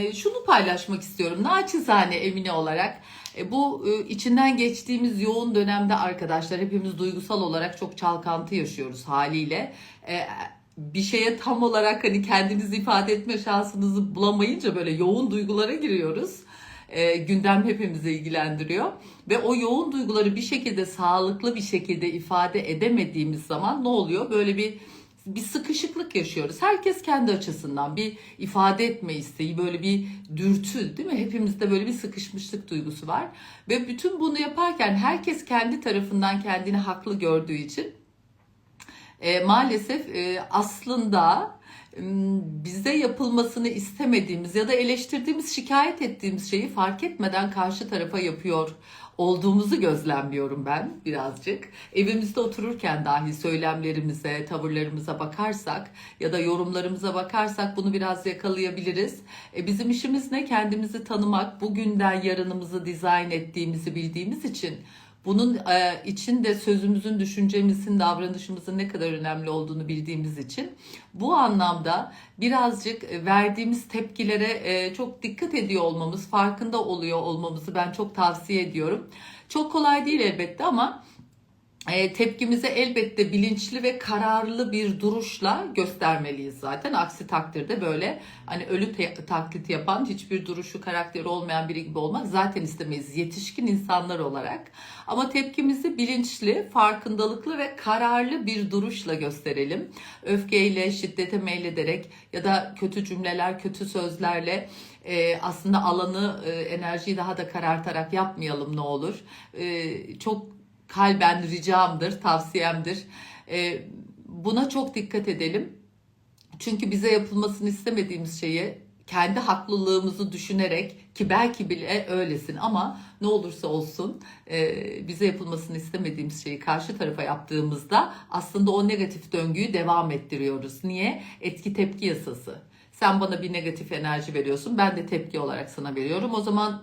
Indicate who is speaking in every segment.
Speaker 1: E, Şunu paylaşmak istiyorum naçizane Emine olarak. E, Bu e, içinden geçtiğimiz yoğun dönemde arkadaşlar hepimiz duygusal olarak çok çalkantı yaşıyoruz haliyle. E, Bir şeye tam olarak hani kendinizi ifade etme şansınızı bulamayınca böyle yoğun duygulara giriyoruz. E, gündem hepimizi ilgilendiriyor ve o yoğun duyguları bir şekilde sağlıklı bir şekilde ifade edemediğimiz zaman ne oluyor? Böyle bir bir sıkışıklık yaşıyoruz. Herkes kendi açısından bir ifade etme isteği, böyle bir dürtü değil mi? Hepimizde böyle bir sıkışmışlık duygusu var. Ve bütün bunu yaparken herkes kendi tarafından kendini haklı gördüğü için e, maalesef e, aslında bize yapılmasını istemediğimiz ya da eleştirdiğimiz, şikayet ettiğimiz şeyi fark etmeden karşı tarafa yapıyor olduğumuzu gözlemliyorum ben birazcık. Evimizde otururken dahi söylemlerimize, tavırlarımıza bakarsak ya da yorumlarımıza bakarsak bunu biraz yakalayabiliriz. E, bizim işimiz ne? Kendimizi tanımak, bugünden yarınımızı dizayn ettiğimizi bildiğimiz için bunun e, içinde sözümüzün, düşüncemizin, davranışımızın ne kadar önemli olduğunu bildiğimiz için bu anlamda birazcık e, verdiğimiz tepkilere e, çok dikkat ediyor olmamız, farkında oluyor olmamızı ben çok tavsiye ediyorum. Çok kolay değil elbette ama e, tepkimizi elbette bilinçli ve kararlı bir duruşla göstermeliyiz zaten. Aksi takdirde böyle hani ölü te- taklit yapan hiçbir duruşu karakteri olmayan biri gibi olmak zaten istemeyiz yetişkin insanlar olarak. Ama tepkimizi bilinçli, farkındalıklı ve kararlı bir duruşla gösterelim. Öfkeyle, şiddete meylederek ya da kötü cümleler, kötü sözlerle e, aslında alanı, e, enerjiyi daha da karartarak yapmayalım ne olur. E, çok kalben ricamdır, tavsiyemdir. Ee, buna çok dikkat edelim. Çünkü bize yapılmasını istemediğimiz şeyi kendi haklılığımızı düşünerek ki belki bile öylesin ama ne olursa olsun e, bize yapılmasını istemediğimiz şeyi karşı tarafa yaptığımızda aslında o negatif döngüyü devam ettiriyoruz. Niye? Etki tepki yasası. Sen bana bir negatif enerji veriyorsun ben de tepki olarak sana veriyorum. O zaman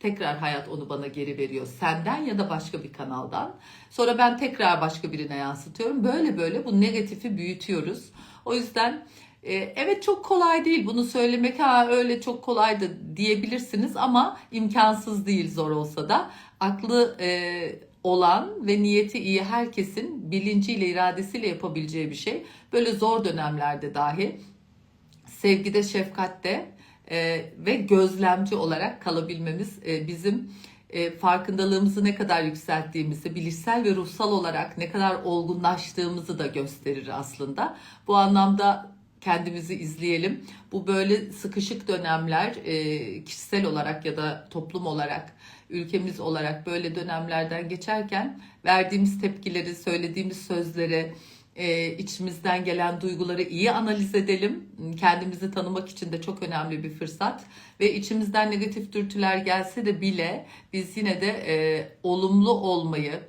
Speaker 1: Tekrar hayat onu bana geri veriyor. Senden ya da başka bir kanaldan. Sonra ben tekrar başka birine yansıtıyorum. Böyle böyle bu negatifi büyütüyoruz. O yüzden e, evet çok kolay değil bunu söylemek. Ha öyle çok kolay da diyebilirsiniz ama imkansız değil zor olsa da. Aklı e, olan ve niyeti iyi herkesin bilinciyle, iradesiyle yapabileceği bir şey. Böyle zor dönemlerde dahi sevgide, şefkatte e, ve gözlemci olarak kalabilmemiz e, bizim e, farkındalığımızı ne kadar yükselttiğimizi, bilişsel ve ruhsal olarak ne kadar olgunlaştığımızı da gösterir aslında. Bu anlamda kendimizi izleyelim. Bu böyle sıkışık dönemler e, kişisel olarak ya da toplum olarak, ülkemiz olarak böyle dönemlerden geçerken verdiğimiz tepkileri, söylediğimiz sözleri, e, içimizden gelen duyguları iyi analiz edelim. Kendimizi tanımak için de çok önemli bir fırsat. Ve içimizden negatif dürtüler gelse de bile biz yine de e, olumlu olmayı,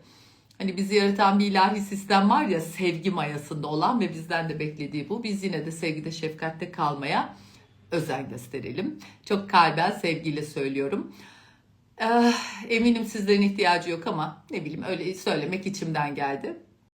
Speaker 1: hani bizi yaratan bir ilahi sistem var ya sevgi mayasında olan ve bizden de beklediği bu. Biz yine de sevgide, şefkatte kalmaya özen gösterelim. Çok kalben sevgiyle söylüyorum. Eh, eminim sizlerin ihtiyacı yok ama ne bileyim öyle söylemek içimden geldi.